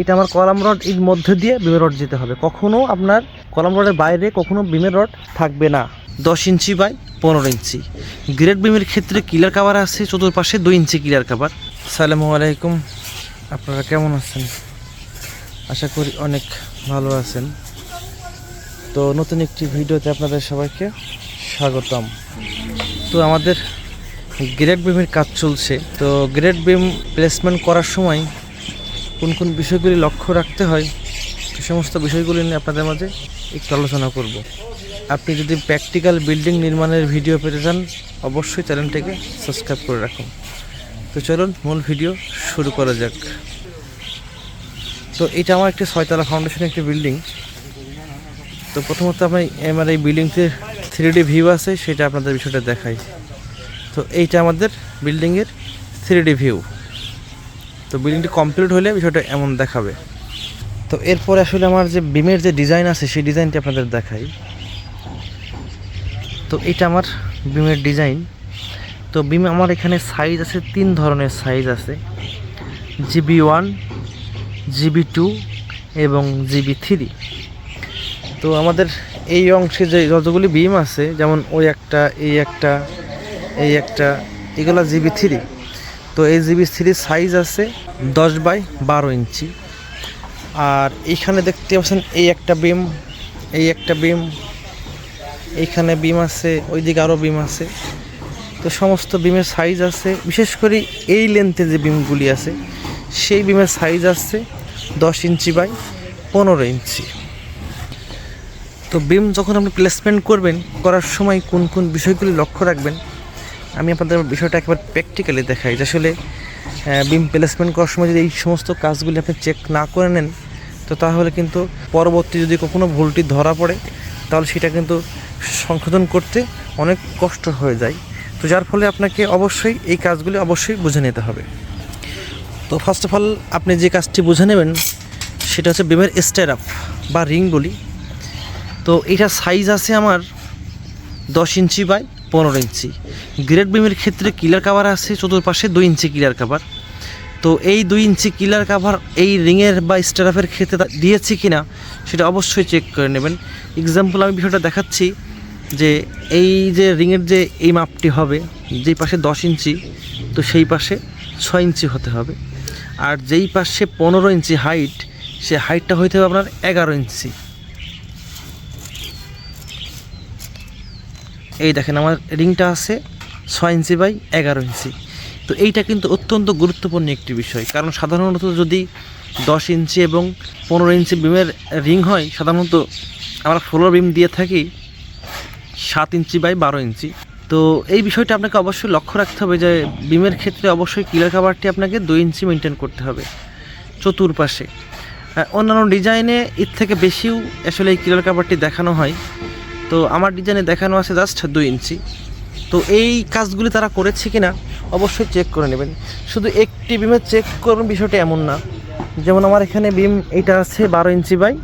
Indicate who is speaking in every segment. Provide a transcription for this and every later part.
Speaker 1: এটা আমার column rod এর মধ্যে দিয়ে বিমের রড যেতে হবে। কখনো আপনার কলাম রডের বাইরে কখনো বিমের রড থাকবে না। দশ ইঞ্চি বাই পনেরো ইঞ্চি। গ্রেড বিমের ক্ষেত্রে কিলার কাভার আছে, চতুর্পাশে দুই ইঞ্চি কিলার কাভার সালামু আলাইকুম। আপনারা কেমন আছেন? আশা করি অনেক ভালো আছেন। তো নতুন একটি ভিডিওতে আপনাদের সবাইকে স্বাগতম। তো আমাদের গ্রেড বিমের কাজ চলছে। তো গ্রেড বিম প্লেসমেন্ট করার সময় কোন কোন বিষয়গুলি লক্ষ্য রাখতে হয়, সে সমস্ত বিষয়গুলি নিয়ে আপনাদের মাঝে একটু আলোচনা করব। আপনি যদি প্র্যাকটিক্যাল বিল্ডিং নির্মাণের ভিডিও পেতে চান, অবশ্যই চ্যানেলটিকে সাবস্ক্রাইব করে রাখুন। তো চলুন, মূল ভিডিও শুরু করা যাক। তো এটা আমার একটি ছয়তলা ফাউন্ডেশন একটি বিল্ডিং তো প্রথমত আমি আমার এই বিল্ডিংটির থ্রি ডি ভিউ আছে, সেটা আপনাদের বিষয়টা দেখাই। তো এইটা আমাদের বিল্ডিংয়ের থ্রি ডি ভিউ তো বিল্ডিংটি কমপ্লিট হলে বিষয়টা এমন দেখাবে। তো এরপরে আসলে আমার যে বিমের যে ডিজাইন আছে, সেই ডিজাইনটি আপনাদের দেখাই। তো এটা আমার বিমের ডিজাইন তো বিম আমার এখানে সাইজ আছে, তিন ধরনের সাইজ আছে। জিবি ওয়ান জিবি টু এবং জিবি থ্রি তো আমাদের এই অংশে যে যতগুলি বিম আছে, যেমন ওই একটা, এই একটা এই একটা, এগুলো জিবি থ্রি তো এই জিবি থ্রি সাইজ আছে দশ বাই বারো ইঞ্চি। আর এইখানে দেখতে পাচ্ছেন এই একটা বিম এই একটা বিম এইখানে বিম আছে, ওইদিকে আরও বিম আছে। তো সমস্ত বিমের সাইজ আছে, বিশেষ করে এই লেন্থে যে বিমগুলি আছে, সেই বিমের সাইজ আছে দশ ইঞ্চি বাই পনেরো ইঞ্চি। তো বিম যখন আপনি প্লেসমেন্ট করবেন, করার সময় কোন কোন বিষয়গুলি লক্ষ্য রাখবেন আমি আপনাদের বিষয়টা একবার প্র্যাকটিক্যালি দেখাই যে আসলে বিম প্লেসমেন্ট করার সময় যদি এই সমস্ত কাজগুলি আপনি চেক না করে নেন, তো তাহলে কিন্তু পরবর্তী যদি কখনো ভুলটি ধরা পড়ে, তাহলে সেটা কিন্তু সংশোধন করতে অনেক কষ্ট হয়ে যায়। তো যার ফলে আপনাকে অবশ্যই এই কাজগুলি অবশ্যই বুঝে নিতে হবে। তো ফার্স্ট অফ অল আপনি যে কাজটি বুঝে নেবেন, সেটা হচ্ছে বিমের স্টার স্টেরাপ বা রিং বলি। তো এটা সাইজ আছে আমার দশ ইঞ্চি বাই পনেরো ইঞ্চি। গ্রেড বিমের ক্ষেত্রে কিলার কাভার আছে, চতুর্পাশে দুই ইঞ্চি কিলার কাভার তো এই দুই ইঞ্চি কিলার কাভার এই রিংয়ের বা স্টারাফের ক্ষেত্রে দিয়েছি কি না সেটা অবশ্যই চেক করে নেবেন। এক্সাম্পল আমি বিষয়টা দেখাচ্ছি যে এই যে রিংয়ের যে এই মাপটি হবে, যেই পাশে দশ ইঞ্চি, তো সেই পাশে ছয় ইঞ্চি হতে হবে। আর যেই পাশে পনেরো ইঞ্চি হাইট সে হাইটটা হইতে হবে আপনার এগারো ইঞ্চি। এই দেখেন, আমার রিংটা আছে ছয় ইঞ্চি বাই এগারো ইঞ্চি। তো এইটা কিন্তু অত্যন্ত গুরুত্বপূর্ণ একটি বিষয়, কারণ সাধারণত যদি দশ ইঞ্চি এবং পনেরো ইঞ্চি বিমের রিং হয়, সাধারণত আমরা ফ্লোর বিম দিয়ে থাকি সাত ইঞ্চি বাই বারো ইঞ্চি। তো এই বিষয়টা আপনাকে অবশ্যই লক্ষ্য রাখতে হবে যে বিমের ক্ষেত্রে অবশ্যই কিলার কাভারটি আপনাকে দুই ইঞ্চি মেনটেন করতে হবে চতুর্পাশে। অন্যান্য ডিজাইনে এর থেকে বেশিও আসলে এই কিলার কাভারটি দেখানো হয়। তো আমার ডিজাইনে দেখানো আছে জাস্ট দুই ইঞ্চি। তো এই কাজগুলি তারা করেছে কিনা অবশ্যই চেক করে নেবেন। শুধু একটি বিমে চেক করুন, বিষয়টা এমন না। যেমন আমার এখানে বিম এটা আছে বারো ইঞ্চি বাই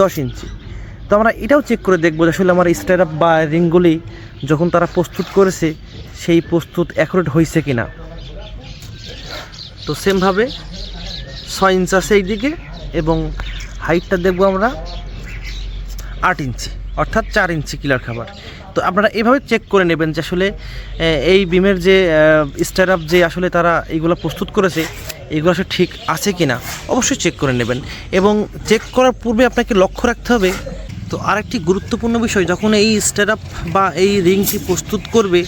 Speaker 1: দশ ইঞ্চি। তো আমরা এটাও চেক করে দেখব যে আসলে আমার স্টাইল বা রিংগুলি যখন তারা প্রস্তুত করেছে, সেই প্রস্তুত অ্যাকুরেট হয়েছে কি না তো সেমভাবে ছয় ইঞ্চ আছে এইদিকে এবং হাইটটা দেখব আমরা আট ইঞ্চি। অর্থাৎ চার ইঞ্চি কিলার খাবার। তো আপনারা এভাবে চেক করে নেবেন যে আসলে এই বিমের যে স্টার আপ যে আসলে তারা এইগুলো প্রস্তুত করেছে, এগুলো আসলে ঠিক আছে কি না অবশ্যই চেক করে নেবেন। এবং চেক করার পূর্বে আপনাকে লক্ষ্য রাখতে হবে, তো আরেকটি গুরুত্বপূর্ণ বিষয়, যখন এই স্টার আপ বা এই রিংটি প্রস্তুত করবে,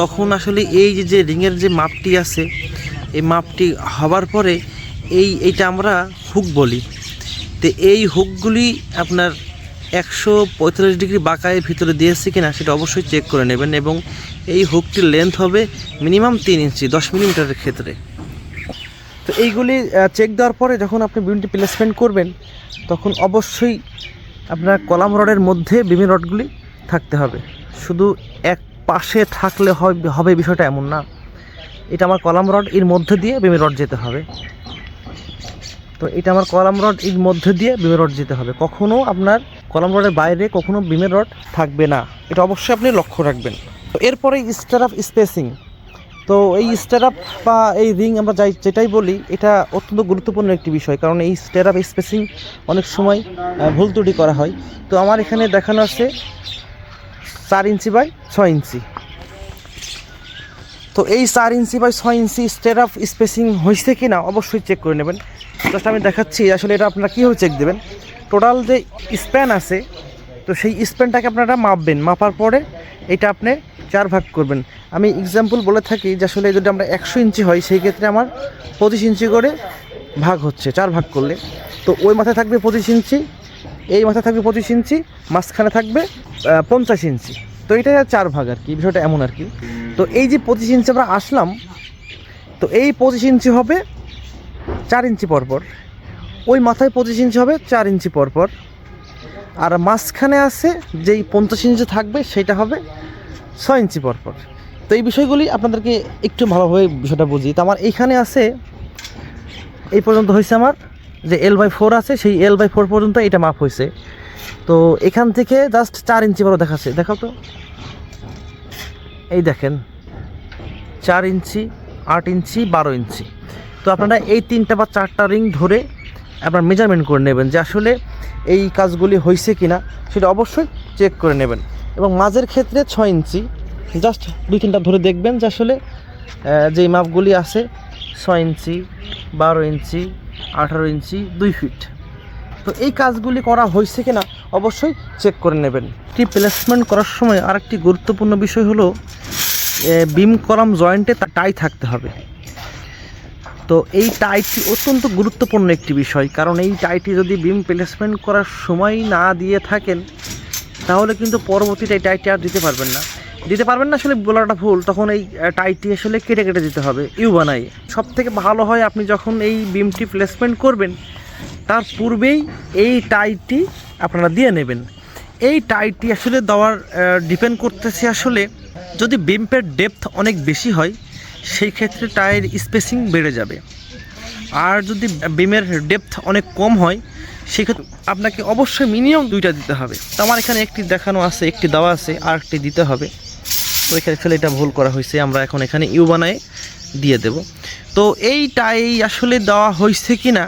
Speaker 1: তখন আসলে এই যে রিংয়ের যে মাপটি আছে, এই মাপটি হবার পরে এই, এইটা আমরা হুক বলি। তো এই হুকগুলি আপনার একশো পঁয়তাল্লিশ ডিগ্রি বাঁকায়ের ভিতরে দিয়েছে কিনা সেটা অবশ্যই চেক করে নেবেন এবং এই হুকটির লেন্থ হবে মিনিমাম তিন ইঞ্চি, দশ মিলিমিটারের ক্ষেত্রে। তো এইগুলি চেক দেওয়ার পরে যখন আপনি বিমটি প্লেসমেন্ট করবেন, তখন অবশ্যই আপনার কলাম রডের মধ্যে বিভিন্ন রডগুলি থাকতে হবে। শুধু এক পাশে থাকলে হবে বিষয়টা এমন না। এটা আমার কলাম রড এর মধ্যে দিয়ে বিমের রড যেতে হবে। তো এটা আমার কলাম রড এর মধ্যে দিয়ে বিমের রড যেতে হবে। কখনও আপনার কলাম রডের বাইরে কখনো বিমের রড থাকবে না। এটা অবশ্যই আপনি লক্ষ্য রাখবেন। তো এরপরে স্টার অফ স্পেসিং তো এই স্টেরাপ বা এই রিং আমরা যাই, যেটাই বলি, এটা অত্যন্ত গুরুত্বপূর্ণ একটি বিষয়। কারণ এই স্টেরাপ স্পেসিং অনেক সময় ভুল ত্রুটি করা হয়। তো আমার এখানে দেখানো আছে চার ইঞ্চি বাই ছয় ইঞ্চি। তো এই চার ইঞ্চি বাই ছয় ইঞ্চি স্টেরাপ স্পেসিং হয়েছে কি না অবশ্যই চেক করে নেবেন। জাস্ট আমি দেখাচ্ছি, আসলে এটা আপনারা কীভাবে চেক দেবেন? টোটাল যে স্প্যান আছে, তো সেই স্প্যানটাকে আপনারা মাপবেন। মাপার পরে এটা আপনি চার ভাগ করবেন। আমি এক্সাম্পল বলে থাকি যে আসলে যদি আমরা একশো ইঞ্চি হয়, সেই ক্ষেত্রে আমার পঁচিশ ইঞ্চি করে ভাগ হচ্ছে, চার ভাগ করলে। তো ওই মাথায় থাকবে পঁচিশ ইঞ্চি, এই মাথায় থাকবে পঁচিশ ইঞ্চি, মাঝখানে থাকবে পঞ্চাশ ইঞ্চি। তো এটা চার ভাগ আর কি, বিষয়টা এমন আর কি। তো এই যে পঁচিশ ইঞ্চি আমরা আসলাম, তো এই পঁচিশ ইঞ্চি হবে চার ইঞ্চি পরপর। ওই মাথায় পঁচিশ ইঞ্চি হবে, চার ইঞ্চি পরপর। আর মাঝখানে আছে যেই পঞ্চাশ ইঞ্চি থাকবে, সেটা হবে ছয় ইঞ্চি পরপর। তো এই বিষয়গুলি আপনাদেরকে একটু ভালোভাবে বিষয়টা বুঝি তো আমার এইখানে আছে, এই পর্যন্ত হয়েছে আমার যে এল বাই ফোর আছে, সেই এল বাই ফোর পর্যন্ত এটা মাপ হয়েছে তো এখান থেকে জাস্ট চার ইঞ্চি বড় দেখাচ্ছে। দেখাও তো। এই দেখেন, চার ইঞ্চি, আট ইঞ্চি, বারো ইঞ্চি। তো আপনারা এই তিনটা বা চারটা রিং ধরে আপনার মেজারমেন্ট করে নেবেন যে আসলে এই কাজগুলি হয়েছে কি না সেটা অবশ্যই চেক করে নেবেন। এবং মাঝের ক্ষেত্রে ছয় ইঞ্চি জাস্ট দুই তিনটা ধরে দেখবেন যে আসলে যেই মাপগুলি আছে, ছয় ইঞ্চি, বারো ইঞ্চি, আঠারো ইঞ্চি, দুই ফিট তো এই কাজগুলি করা হয়েছে কি না অবশ্যই চেক করে নেবেন। একটি প্লেসমেন্ট করার সময় আরেকটি গুরুত্বপূর্ণ বিষয় হলো বিম কলাম জয়েন্টে টাই থাকতে হবে। তো এই টাইটি অত্যন্ত গুরুত্বপূর্ণ একটি বিষয় কারণ এই টাইটি যদি বিম প্লেসমেন্ট করার সময় না দিয়ে থাকেন তাহলে কিন্তু পরবর্তীতে এই টাইটি আর দিতে পারবেন না। দিতে পারবেন না আসলে বলাটা ভুল তখন এই আহ, টাইটি আসলে কেটে কেটে দিতে হবে ইউ বানাই সব থেকে ভালো হয় আপনি যখন এই বিমটি প্লেসমেন্ট করবেন তার পূর্বেই এই টাইটি আপনারা দিয়ে নেবেন। এই টাইটি আসলে দেওয়ার ডিপেন্ড করতেছে আসলে যদি বিম্পের ডেপথ অনেক বেশি হয় সেই ক্ষেত্রে টায়ের স্পেসিং বেড়ে যাবে। আর যদি বিমের ডেপথ অনেক কম হয়, সেক্ষেত্রে আপনাকে অবশ্যই মিনিমাম দুইটা দিতে হবে। তো আমার এখানে একটি দেখানো আছে, একটি দেওয়া আছে আর একটি দিতে হবে। তো এখানে অ্যাকচুয়ালি এটা ভুল করা হয়েছে, আমরা এখন এখানে ইউ বানায় দিয়ে দেব। তো এই টাই আসলে দেওয়া হয়েছে কি না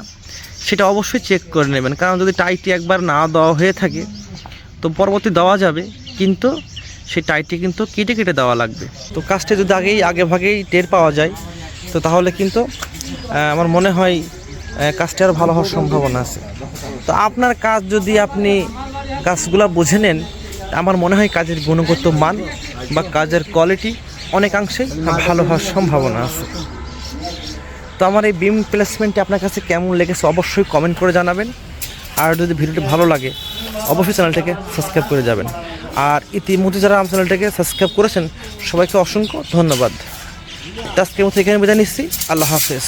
Speaker 1: সেটা অবশ্যই চেক করে নেবেন। কারণ যদি টাইটি একবার না দেওয়া হয়ে থাকে, তো পরবর্তী দেওয়া যাবে। কিন্তু সেই টাইটি কিন্তু কেটে কেটে দেওয়া লাগবে। তো কাজটি যদি আগেই, আগে ভাগেই টের পাওয়া যায়, তো তাহলে কিন্তু আমার মনে হয় কাজটি আরও ভালো হওয়ার সম্ভাবনা আছে। তো আপনার কাজ যদি আপনি কাজগুলো বুঝে নেন, আমার মনে হয় কাজের গুণগত মান বা কাজের কোয়ালিটি অনেকাংশেই ভালো হওয়ার সম্ভাবনা আছে। তো আমার এই বিম প্লেসমেন্টটি আপনার কাছে কেমন লেগেছে অবশ্যই কমেন্ট করে জানাবেন। আর যদি ভিডিওটি ভালো লাগে অবশ্যই চ্যানেলটাকে সাবস্ক্রাইব করে যাবেন। আর ইতিমধ্যে যারা আমার চ্যানেলটাকে সাবস্ক্রাইব করেছেন, সবাইকে অসংখ্য ধন্যবাদ। আজকের মতো এখানে বিদায় নিচ্ছি। আল্লাহ হাফেজ।